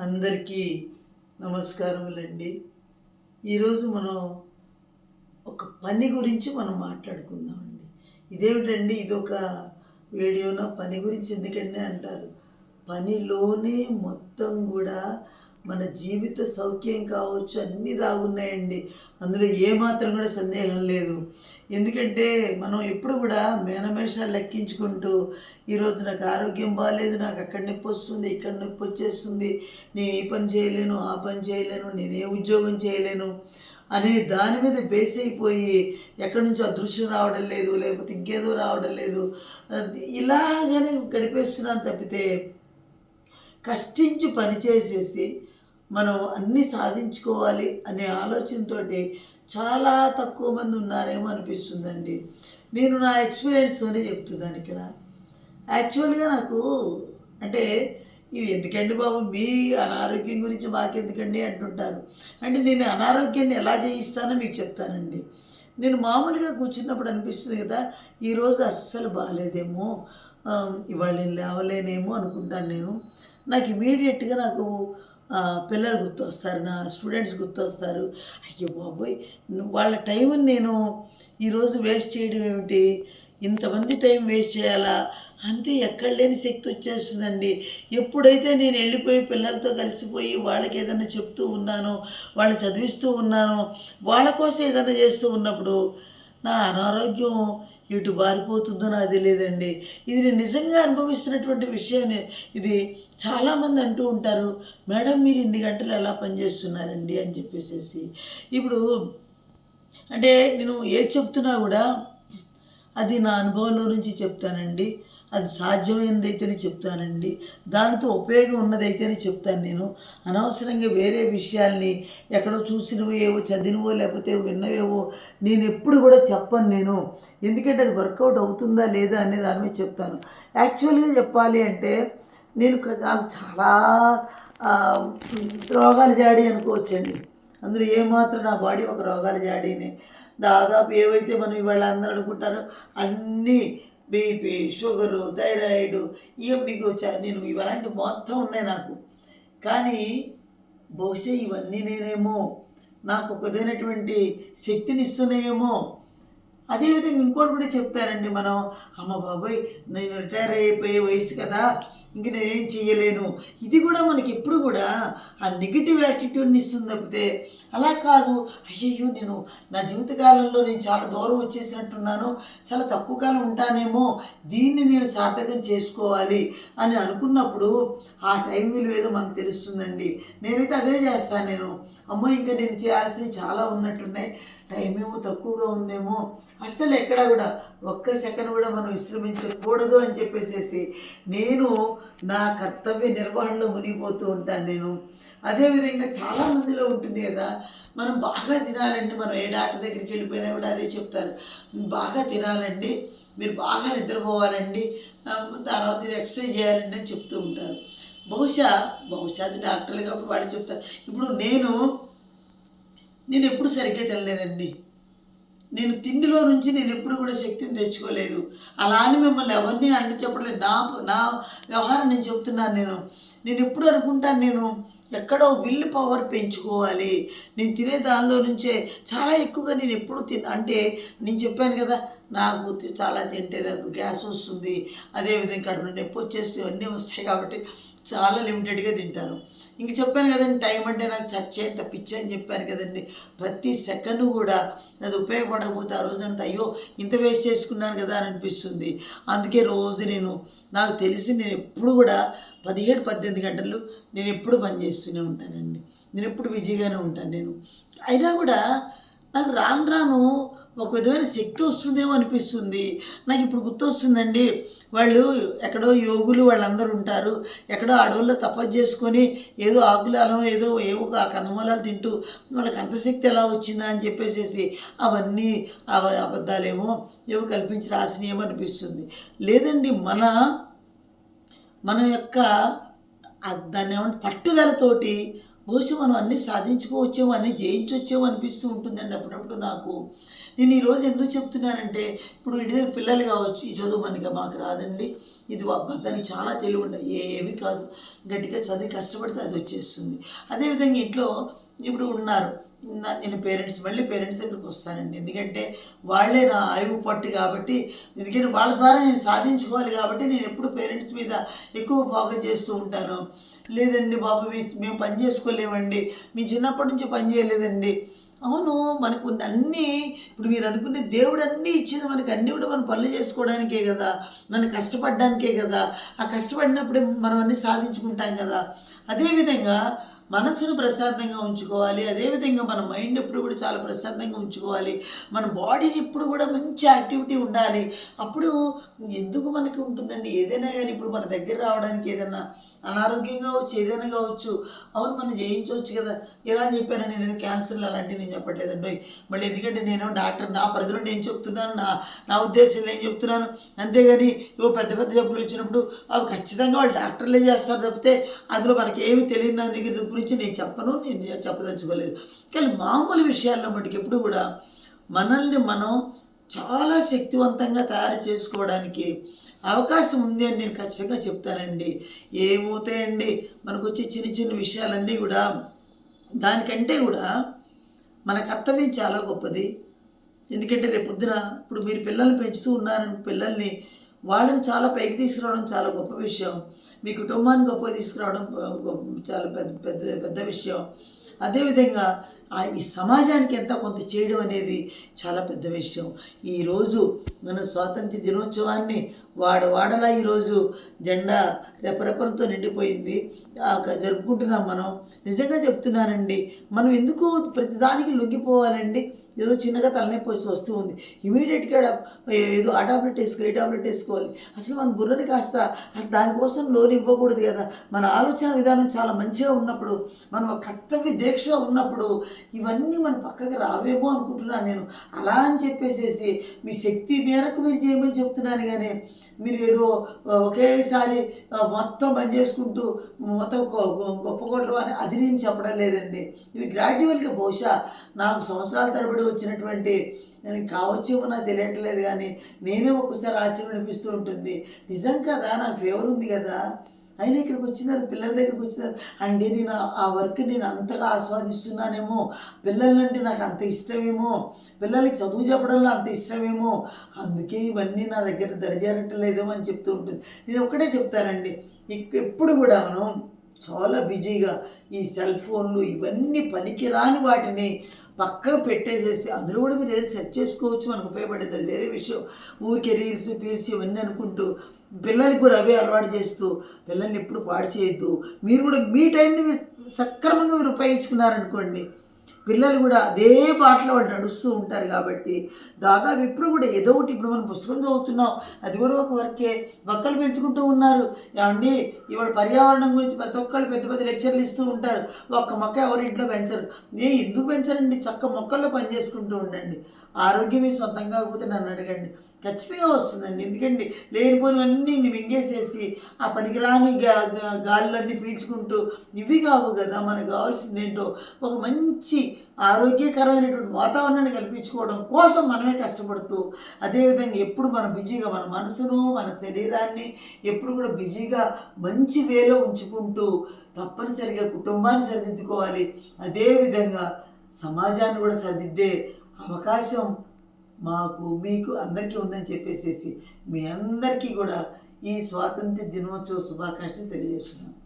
అందరికీ నమస్కారములండి. ఈరోజు మనం ఒక పని గురించి మనం మాట్లాడుకుందామండి. ఇదేమిటండి? ఇది ఒక వీడియోన? పని గురించి ఎందుకండి అంటారు? పనిలోనే మొత్తం కూడా మన జీవిత సౌఖ్యం కావచ్చు అన్నీ దాగున్నాయండి. అందులో ఏమాత్రం కూడా సందేహం లేదు. ఎందుకంటే మనం ఎప్పుడు కూడా మేనమేషాలు లెక్కించుకుంటూ ఈరోజు నాకు ఆరోగ్యం బాగాలేదు నాకు అక్కడ నొప్పి వస్తుంది ఇక్కడ నొప్పి వచ్చేస్తుంది నేను ఈ పని చేయలేను ఆ పని చేయలేను నేను ఏ ఉద్యోగం చేయలేను అనే దాని మీద బేస్ అయిపోయి ఎక్కడి నుంచో అదృశ్యం రావడం లేదు లేకపోతే ఇంకేదో రావడం లేదు. ఇలాగనే గడిపేస్తున్నాను తప్పితే కష్టించి పని చేసేసి మనం అన్నీ సాధించుకోవాలి అనే ఆలోచనతోటి చాలా తక్కువ మంది ఉన్నారేమో అనిపిస్తుందండి. నేను నా ఎక్స్పీరియన్స్తోనే చెప్తున్నాను ఇక్కడ. యాక్చువల్గా నాకు అంటే ఇది ఎందుకండి బాబు మీ అనారోగ్యం గురించి మాకెందుకండి? అంటుంటారు. అంటే నేను అనారోగ్యాన్ని ఎలా జయిస్తానో మీకు చెప్తానండి. నేను మామూలుగా కూర్చున్నప్పుడు అనిపిస్తుంది కదా ఈరోజు అస్సలు బాగాలేదేమో ఇవాళ నేను లేవలేనేమో అనుకుంటాను నేను. నాకు ఇమీడియట్గా నాకు పిల్లలు గుర్తొస్తారు నా స్టూడెంట్స్ గుర్తొస్తారు. అయ్యో బాబోయ్ వాళ్ళ టైంని నేను ఈరోజు వేస్ట్ చేయడం ఏమిటి? ఇంతమంది టైం వేస్ట్ చేయాలా? అంతే ఎక్కడ లేని శక్తి వచ్చేస్తుందండి. ఎప్పుడైతే నేను వెళ్ళిపోయి పిల్లలతో కలిసిపోయి వాళ్ళకి ఏదైనా చెప్తూ ఉన్నానో వాళ్ళని చదివిస్తూ ఉన్నానో వాళ్ళ కోసం ఏదైనా చేస్తూ ఉన్నప్పుడు నా అనారోగ్యం ఇటు బారిపోతుందో నాకు తెలియదండి. ఇది నేను నిజంగా అనుభవిస్తున్నటువంటి విషయాన్ని ఇది చాలామంది అంటూ ఉంటారు మేడం మీరు ఇన్ని గంటలు ఎలా పనిచేస్తున్నారండి? అని చెప్పేసేసి. ఇప్పుడు అంటే నేను ఏది చెప్తున్నా కూడా అది నా అనుభవంలో నుంచి చెప్తానండి. అది సాధ్యమైనదైతేనే చెప్తానండి. దానితో ఉపయోగం ఉన్నదైతేనే చెప్తాను నేను. అనవసరంగా వేరే విషయాల్ని ఎక్కడో చూసినవో ఏవో చదివినవో లేకపోతే విన్నవేవో నేను ఎప్పుడు కూడా చెప్పను నేను. ఎందుకంటే అది వర్కౌట్ అవుతుందా లేదా అనే దాని మీద చెప్తాను. యాక్చువల్గా చెప్పాలి అంటే నేను నాకు చాలా రోగాలు జాడి అనుకోవచ్చండి. అందులో ఏమాత్రం నా బాడీ ఒక రోగాల జాడీనే. దాదాపు ఏవైతే మనం ఇవాళ అందరూ అనుకుంటారో అన్నీ బీపీ షుగరు థైరాయిడ్ ఇక మీకు చ- నేను ఇవలాంటి మొత్తం ఉన్నాయి నాకు. కానీ బహుశా ఇవన్నీ నేనేమో నాకు ఒకదైనటువంటి శక్తిని ఇస్తున్నాయేమో అదేవిధంగా ఇంకోటి కూడా చెప్తారండి మనం అమ్మ బాబోయ్ నేను రిటైర్ అయిపోయే వయసు కదా ఇంక నేనేం చేయలేను ఇది కూడా మనకి ఎప్పుడు కూడా ఆ నెగిటివ్ యాటిట్యూడ్ని ఇస్తుంది తప్పితే అలా కాదు అయ్యయ్యో నేను నా జీవితకాలంలో నేను చాలా దూరం వచ్చేసినట్టున్నాను చాలా తక్కువ కాలం ఉంటానేమో దీన్ని నేను సార్థకం చేసుకోవాలి అని అనుకున్నప్పుడు ఆ టైం విలువ ఏదో మనకు తెలుస్తుందండి. నేనైతే అదే చేస్తాను నేను. అమ్మో ఇంకా నేను చేయాల్సినవి చాలా ఉన్నట్టున్నాయి టైం ఏమో తక్కువగా ఉందేమో అస్సలు ఎక్కడ కూడా ఒక్క సెకండ్ కూడా మనం విశ్రమించకూడదు అని చెప్పేసేసి నేను నా కర్తవ్య నిర్వహణలో మునిగిపోతూ ఉంటాను నేను. అదేవిధంగా చాలా మందిలో ఉంటుంది కదా మనం బాగా తినాలండి మనం ఏ డాక్టర్ దగ్గరికి వెళ్ళిపోయినా కూడా అదే చెప్తారు. బాగా తినాలండి మీరు బాగా నిద్రపోవాలండి తర్వాత ఇది ఎక్సర్సైజ్ చేయాలండి అని చెప్తూ ఉంటారు. బహుశా బహుశా అది డాక్టర్లు కాబట్టి వాళ్ళు చెప్తారు. ఇప్పుడు నేను నేను ఎప్పుడు సరిగ్గా తినలేదండి. నేను తిండిలో నుంచి నేను ఎప్పుడు కూడా శక్తిని తెచ్చుకోలేదు. అలా అని మిమ్మల్ని ఎవరిని అండి చెప్పలేదు నా నా వ్యవహారం నేను చెప్తున్నాను నేను. నేను ఎప్పుడు అనుకుంటాను నేను ఎక్కడో విల్ పవర్ పెంచుకోవాలి. నేను తినే దానిలో నుంచే చాలా ఎక్కువగా నేను ఎప్పుడు తిన అంటే నేను చెప్పాను కదా నాకు చాలా తింటే నాకు గ్యాస్ వస్తుంది. అదేవిధంగా కడుపు నొప్పి వచ్చేస్తే అన్నీ వస్తాయి కాబట్టి చాలా లిమిటెడ్గా తింటాను. ఇంక చెప్పాను కదండి టైం అంటే నాకు చచ్చేంత పిచ్చి అని చెప్పాను కదండి. ప్రతి సెకండ్ కూడా అది ఉపయోగపడకపోతే ఆ రోజంతా అయ్యో ఇంత వేస్ట్ చేసుకున్నాను కదా అని అనిపిస్తుంది. అందుకే రోజు నేను నాకు తెలిసి నేను ఎప్పుడు కూడా పదిహేడు పద్దెనిమిది గంటలు నేను ఎప్పుడు పని చేస్తూనే ఉంటానండి. నేను ఎప్పుడు బిజీగానే ఉంటాను నేను. అయినా కూడా నాకు రాను రాను ఒక విధమైన శక్తి వస్తుందేమో అనిపిస్తుంది. నాకు ఇప్పుడు గుర్తొస్తుందండి వాళ్ళు ఎక్కడో యోగులు వాళ్ళందరూ ఉంటారు ఎక్కడో అడవుల్లో తపస్సు చేసుకొని ఏదో ఆకులాలను ఏదో ఏవో ఆ కందమూలాలు తింటూ వాళ్ళకి అంత శక్తి ఎలా వచ్చిందా అని చెప్పేసేసి అవన్నీ అవ అబద్ధాలేమో ఏవో కల్పించి రాసినేమో అనిపిస్తుంది. లేదండి మన మన యొక్క దాన్ని ఏమంటే పట్టుదలతోటి బహుశా మనం అన్నీ సాధించుకోవచ్చేమో అన్నీ జయించవచ్చేమో అనిపిస్తూ ఉంటుందండి అప్పుడప్పుడు నాకు. నేను ఈరోజు ఎందుకు చెప్తున్నానంటే ఇప్పుడు ఇంటి దగ్గర పిల్లలు కావచ్చు ఈ చదువు మనకి మాకు రాదండి. ఇది అబ్బా దానికి చాలా తెలివి ఉండదు ఏమి కాదు. గట్టిగా చదివి కష్టపడితే అది వచ్చేస్తుంది. అదేవిధంగా ఇంట్లో ఇప్పుడు ఉన్నారు. నా నేను పేరెంట్స్ మళ్ళీ పేరెంట్స్ దగ్గరికి వస్తానండి. ఎందుకంటే వాళ్ళే నా ఆయువు పట్టు కాబట్టి ఎందుకంటే వాళ్ళ ద్వారా నేను సాధించుకోవాలి కాబట్టి నేను ఎప్పుడు పేరెంట్స్ మీద ఎక్కువ ఫోకస్ చేస్తూ ఉంటాను. లేదండి బాబు మీ- మేము పని చేసుకోలేమండి. మీ చిన్నప్పటి నుంచి పని చేయలేదండి. అవును మనకు అన్నీ ఇప్పుడు మీరు అనుకునే దేవుడు అన్నీ ఇచ్చింది మనకు అన్నీ కూడా మనం పనులు చేసుకోవడానికే కదా. మనం కష్టపడడానికే కదా. ఆ కష్టపడినప్పుడే మనం అన్నీ సాధించుకుంటాం కదా. అదేవిధంగా మనసును ప్రశాంతంగా ఉంచుకోవాలి. అదేవిధంగా మన మైండ్ ఎప్పుడు కూడా చాలా ప్రశాంతంగా ఉంచుకోవాలి. మన బాడీ ఎప్పుడు కూడా మంచి యాక్టివిటీ ఉండాలి. అప్పుడు ఎందుకు మనకి ఉంటుందండి? ఏదైనా కానీ ఇప్పుడు మన దగ్గర రావడానికి ఏదైనా అనారోగ్యంగా కావచ్చు ఏదైనా కావచ్చు అవును మనం జయించవచ్చు కదా. ఎలా అని చెప్పాను నేను ఏదో క్యాన్సర్ అలాంటివి నేను చెప్పట్లేదండి. మళ్ళీ ఎందుకంటే నేను డాక్టర్ నా పరిధిలో నేను చెప్తున్నాను నా నా ఉద్దేశం నేను చెప్తున్నాను. అంతేగాని ఇవో పెద్ద పెద్ద జబ్బులు వచ్చినప్పుడు అవి ఖచ్చితంగా వాళ్ళు డాక్టర్లే చేస్తారు తప్పితే అందులో మనకి ఏమి తెలియదు నా దగ్గర గురించి నేను చెప్పను నేను చెప్పదలుచుకోలేదు. కానీ మామూలు విషయాల్లో మటుకు ఎప్పుడు కూడా మనల్ని మనం చాలా శక్తివంతంగా తయారు చేసుకోవడానికి అవకాశం ఉంది అని నేను ఖచ్చితంగా చెప్తానండి. ఏమవుతాయండి? మనకు వచ్చే చిన్న చిన్న విషయాలన్నీ కూడా దానికంటే కూడా మన కర్తవ్యం చాలా గొప్పది. ఎందుకంటే రేపు పొద్దున ఇప్పుడు మీరు పిల్లల్ని పెంచుతూ ఉన్నారని పిల్లల్ని వాళ్ళని చాలా పైకి తీసుకురావడం చాలా గొప్ప విషయం. మీ కుటుంబాన్ని గొప్ప తీసుకురావడం చాలా పెద్ద పెద్ద పెద్ద విషయం. అదేవిధంగా ఆ ఈ సమాజానికి ఎంత కొంత చేయడం అనేది చాలా పెద్ద విషయం. ఈరోజు మన స్వాతంత్ర దినోత్సవాన్ని వాడ వాడలా ఈరోజు జెండా రెపరెపలతో నిండిపోయింది. ఒక జరుపుకుంటున్నాం మనం. నిజంగా చెప్తున్నానండి మనం ఎందుకు ప్రతిదానికి లొంగిపోవాలండి? ఏదో చిన్నగా తలనొప్పి వస్తూ ఉంది. ఇమీడియట్గా ఏదో ఆ టాబ్లెట్ వేసుకోవాలి ఈ టాబ్లెట్ వేసుకోవాలి. అసలు మన బుర్రని కాస్త అసలు దానికోసం లోన్ ఇవ్వకూడదు కదా. మన ఆలోచన విధానం చాలా మంచిగా ఉన్నప్పుడు మనం కర్తవ్య దీక్ష ఉన్నప్పుడు ఇవన్నీ మన పక్కకి రావేమో అనుకుంటున్నాను నేను. అలా అని చెప్పేసేసి మీ శక్తి మేరకు మీరు చేయమని చెప్తున్నాను కానీ మీరు ఏదో ఒకేసారి మొత్తం పని చేసుకుంటూ మొత్తం గొ- గొ- గొప్ప కొట్టడం అని అది నేను చెప్పడం లేదండి. ఇవి గ్రాడ్యువల్గా బహుశా నాకు సంవత్సరాల తరబడి వచ్చినటువంటి నేను కావచ్చేమో నాకు తెలియట్లేదు కానీ నేనే ఒక్కసారి ఆశ్చర్యం అనిపిస్తూ ఉంటుంది. నిజం కదా? నాకు ఫేవర్ ఉంది కదా? అయినా ఇక్కడికి వచ్చిన పిల్లల దగ్గరికి వచ్చిన అంటే నేను ఆ- వర్క్ నేను అంతగా ఆస్వాదిస్తున్నానేమో. పిల్లలంటే నాకు అంత ఇష్టమేమో. పిల్లలకి చదువు చెప్పడంలో అంత ఇష్టమేమో. అందుకే ఇవన్నీ నా దగ్గర దరిజేరట్లేదేమో అని చెప్తూ ఉంటుంది. నేను ఒకటే చెప్తానండి. ఎప్పుడు కూడా మనం చాలా బిజీగా ఈ సెల్ ఫోన్లు ఇవన్నీ పనికిరాని వాటిని పక్కకు పెట్టేసేసి అందులో కూడా మీరు ఏదైనా సెర్చ్ చేసుకోవచ్చు మనకు ఉపయోగపడేది. అది వేరే విషయం. ఊరికే రీల్స్ పీల్స్ ఇవన్నీ అనుకుంటూ పిల్లలకి కూడా అవే అలవాటు చేస్తూ పిల్లల్ని ఎప్పుడు పాడు చేయొద్దు. మీరు కూడా మీ టైంని సక్రమంగా మీరు ఉపయోగించుకున్నారనుకోండి. పిల్లలు కూడా అదే పాటలు వాళ్ళు నడుస్తూ ఉంటారు కాబట్టి దాదాపు ఇప్పుడు కూడా ఏదో ఒకటి ఇప్పుడు మనం పుస్తకం చదువుతున్నాం అది కూడా ఒక వర్కే. మొక్కలు పెంచుకుంటూ ఉన్నారు. ఏమండి? ఇవాళ పర్యావరణం గురించి ప్రతి ఒక్కళ్ళు పెద్ద పెద్ద లెక్చర్లు ఇస్తూ ఉంటారు. ఒక్క మొక్క ఎవరి ఇంట్లో పెంచరు. ఏ ఎందుకు పెంచరండి? చక్క మొక్కల్లో పని చేసుకుంటూ ఉండండి. ఆరోగ్యం మీ సొంతం కాకపోతే నన్ను అడగండి. ఖచ్చితంగా వస్తుందండి. ఎందుకంటే లేనిపోయినవన్నీ మింగేసేసి ఆ పనికిరాని గా గాలులన్నీ పీల్చుకుంటూ ఇవి కావు కదా. మనకు కావాల్సింది ఏంటో ఒక మంచి ఆరోగ్యకరమైనటువంటి వాతావరణాన్ని కల్పించుకోవడం కోసం మనమే కష్టపడుతూ అదేవిధంగా ఎప్పుడు మనం బిజీగా మన మనసును మన శరీరాన్ని ఎప్పుడు కూడా బిజీగా మంచి వేలో ఉంచుకుంటూ తప్పనిసరిగా కుటుంబాన్ని సరిదిద్దుకోవాలి. అదేవిధంగా సమాజాన్ని కూడా సరిదిద్దే అవకాశం మాకు మీకు అందరికీ ఉందని చెప్పేసేసి మీ అందరికీ కూడా ఈ స్వాతంత్ర దినోత్సవ శుభాకాంక్షలు తెలియజేస్తున్నాను